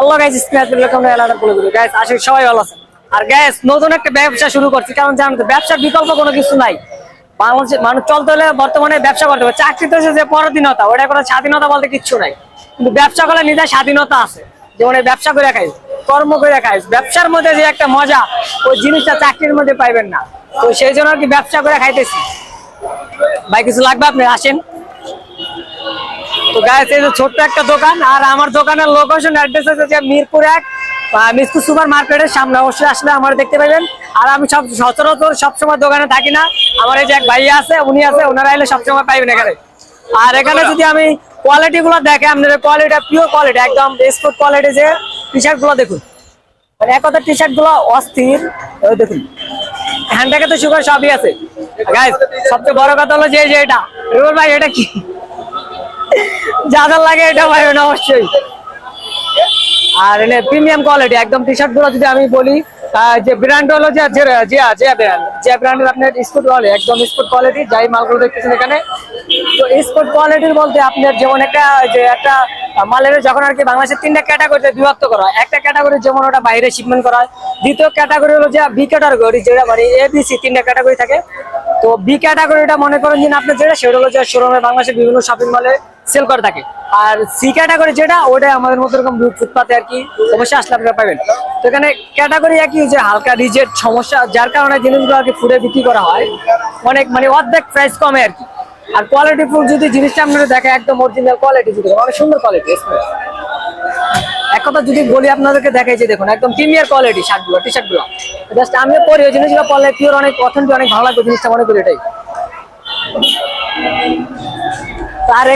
আল্লাহ guys আসলে সবাই ভালো আর গ্যাস নতুন একটা ব্যবসা শুরু করছি। কারণ তো ব্যবসার বিকল্প কোনো কিছু নাই। মানুষ চলতে হলে বর্তমানে ব্যবসা করতে হবে। যে পরাধীনতা ওটা কোনো স্বাধীনতা বলতে কিচ্ছু নাই। কিন্তু ব্যবসা করলে নিজের স্বাধীনতা আছে। যেমন ব্যবসা করে খাই কর্ম করে খাই ব্যবসার মধ্যে যে একটা মজা, ওই জিনিসটা চাকরির মধ্যে পাইবেন না। তো সেই জন্য আর কি ব্যবসা করে খাইতেছি। ভাই, কিছু লাগবে আপনি? আসেন। তো গাইস এই যে ছোট্ট একটা দোকান, আর আমার দোকানের লোকেশন অ্যাড্রেস আছে যে মিরপুর এক মিসকু সুপার মার্কেটের সামনে। অবশ্যই আসলে আমার দেখতে পাবেন। আর আমি সব সচরাচর সবসময় দোকানে থাকি না। আমার এই যে এক ভাইয়া আছে, উনি আছে, ওনারা এলে সবসময় পাইবেন এখানে। আর এখানে যদি আমি কোয়ালিটি গুলো দেখে, আপনাদের কোয়ালিটি পিওর কোয়ালিটি একদম স্পোর্ট কোয়ালিটি যে টি শার্টগুলো দেখুন। মানে এক কথা টি শার্টগুলো অস্থির। দেখুন হ্যান্ড থেকে তো সুগার সবই আছে। সবচেয়ে বড় কথা হলো যে এটা। রুবেল ভাই, এটা কি? যা লাগে এটা পাইবেন অবশ্যই। আর এনে প্রিমিয়াম কোয়ালিটি একদম টি শার্টগুলো যদি আমি বলি যে ব্র্যান্ড হলো যে যে যে যে ব্র্যান্ড যে ব্র্যান্ডের আপনার স্পোর্ট কোয়ালিটি একদম স্পোর্ট কোয়ালিটি যাই মালগুলো দেখতেছেন এখানে। তো স্পোর্ট কোয়ালিটির বলতে আপনার যেমন একটা, যে একটা মালের যখন আর কি বাংলাদেশের তিনটা ক্যাটাগরিতে বিভক্ত করা হয়, একটা ক্যাটাগরি যেমন ওটা বাইরে শিপমেন্ট করা হয়, দ্বিতীয় ক্যাটাগরি হলো যে বি ক্যাটাগরি যেটা মানে এ বি সি তিনটা ক্যাটাগরি থাকে। তো বি ক্যাটাগরিটা মনে করেন যে আপনার যেটা, সেটা হলো যে শোরুমে বাংলাদেশের বিভিন্ন শপিং মলে সেল করে থাকে। আর সি ক্যাটাগরি যেটা ওটা আমাদের মতো এরকম ফুটপাতে আর কি সমস্যা আসলে আপনারা পাবেন। তো এখানে ক্যাটাগরি একই, যে হালকা রিজেক্ট সমস্যা, যার কারণে জিনিসগুলো আর কি ফুডে বিক্রি করা হয়। অনেক মানে অর্ধেক প্রাইস কমে আর কি। আর কোয়ালিটি ফুল যদি জিনিসটা আপনারা দেখে, একদম অরিজিনাল কোয়ালিটি যদি অনেক সুন্দর কোয়ালিটি এক কথা যদি বলি আপনাদেরকে দেখাই, যে দেখুন, একদম প্রিমিয়ার কোয়ালিটি শার্টগুলো টি শার্টগুলো জাস্ট আমিও পরি, ওই জিনিসগুলো পরলে পিওর অনেক অথেন্টিক অনেক ভালো লাগবে, জিনিসটা মনে করি এটাই। আর